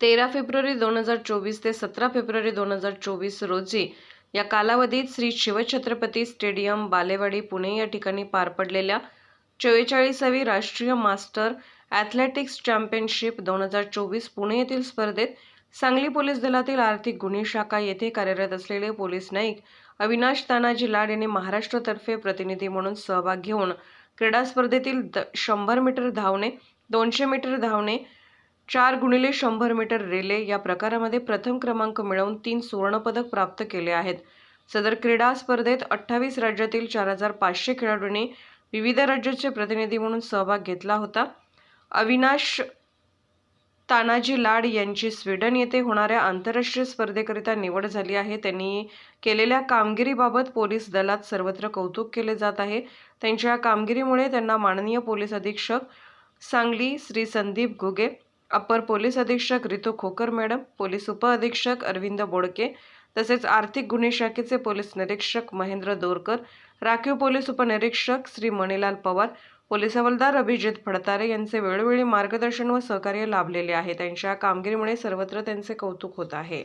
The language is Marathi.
तेरा फेब्रुवारी दोन हजार चोवीस ते सतरा फेब्रुवारी दोन हजार चोवीस रोजी या कालावधीत श्री शिवछत्रपती स्टेडियम बालेवाडी पुणे या ठिकाणी पार पडलेल्या चव्वेचाळीसावी राष्ट्रीय मास्टर ॲथलेटिक्स चॅम्पियनशिप दोन हजार चोवीस पुणे येथील स्पर्धेत सांगली पोलीस दलातील आर्थिक गुन्हे शाखा येथे कार्यरत असलेले पोलीस नाईक अविनाश तानाजी लाड यांनी महाराष्ट्रातर्फे प्रतिनिधी म्हणून सहभाग घेऊन क्रीडा स्पर्धेतील द शंभर मीटर धावणे दोनशे मीटर धावणे चार गुणिले शंभर मीटर रिले या प्रकारामध्ये प्रथम क्रमांक मिळवून तीन सुवर्णपदक प्राप्त केले आहेत. सदर क्रीडा स्पर्धेत अठ्ठावीस राज्यातील चार हजार पाचशे खेळाडूंनी विविध राज्याचे प्रतिनिधी म्हणून सहभाग घेतला होता. अविनाश तानाजी लाड यांची स्वीडन येथे होणाऱ्या आंतरराष्ट्रीय स्पर्धेकरिता निवड झाली आहे. त्यांनी केलेल्या कामगिरीबाबत पोलीस दलात सर्वत्र कौतुक केले जात आहे. त्यांच्या कामगिरीमुळे त्यांना माननीय पोलीस अधीक्षक सांगली श्री संदीप घुगे अप्पर पोलीस अधीक्षक रितू खोकर मॅडम पोलीस उपअधीक्षक अरविंद बोडके तसेच आर्थिक गुन्हे शाखेचे पोलीस निरीक्षक महेंद्र दोरकर राखीव पोलीस उपनिरीक्षक श्री मणिलाल पवार पोलीस हवालदार अभिजित फडतारे यांचे वेळोवेळी मार्गदर्शन व सहकार्य लाभलेले आहे. त्यांच्या कामगिरीमुळे सर्वत्र त्यांचे कौतुक होत आहे.